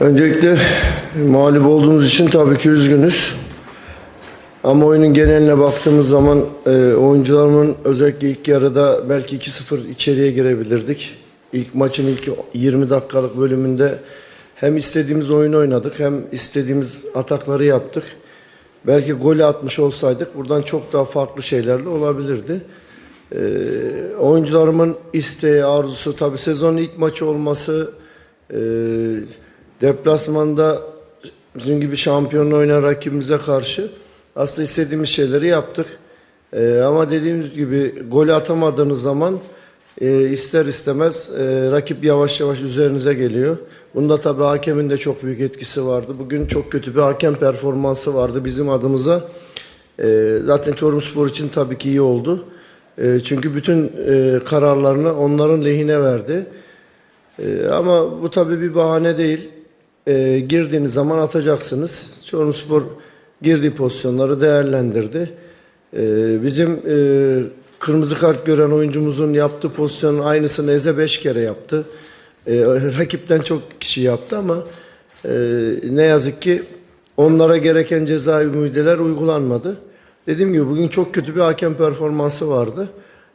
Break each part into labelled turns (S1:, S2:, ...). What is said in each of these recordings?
S1: Öncelikle mağlup olduğumuz için tabii ki üzgünüz. Ama oyunun geneline baktığımız zaman e, oyuncularımın özellikle ilk yarıda belki 2-0 içeriye girebilirdik. İlk maçın ilk 20 dakikalık bölümünde hem istediğimiz oyunu oynadık hem istediğimiz atakları yaptık. Belki golü atmış olsaydık buradan çok daha farklı şeylerle olabilirdi. Ee, oyuncularımın isteği, arzusu tabii sezonun ilk maçı olması e, deplasmanda bizim gibi şampiyonla oynayan rakibimize karşı aslında istediğimiz şeyleri yaptık. Ee, ama dediğimiz gibi golü atamadığınız zaman e, ister istemez e, rakip yavaş yavaş üzerinize geliyor. Bunda tabii hakemin de çok büyük etkisi vardı. Bugün çok kötü bir hakem performansı vardı bizim adımıza. E, zaten Çorumspor için tabii ki iyi oldu. E, çünkü bütün e, kararlarını onların lehine verdi. E, ama bu tabii bir bahane değil. E, girdiğiniz zaman atacaksınız. Çorumspor girdiği pozisyonları değerlendirdi. E, bizim e, kırmızı kart gören oyuncumuzun yaptığı pozisyonun aynısını Eze 5 kere yaptı. E, rakipten çok kişi yaptı ama e, ne yazık ki onlara gereken ceza müjdeler uygulanmadı. Dediğim gibi bugün çok kötü bir hakem performansı vardı.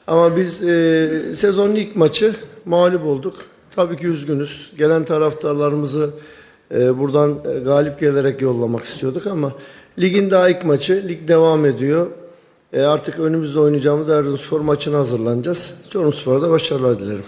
S1: Ama biz e, sezonun ilk maçı mağlup olduk. Tabii ki üzgünüz. Gelen taraftarlarımızı e, buradan e, galip gelerek yollamak istiyorduk ama ligin daha ilk maçı. Lig devam ediyor. E, artık önümüzde oynayacağımız Erzurumspor maçına hazırlanacağız. Çorumspor'a da başarılar dilerim.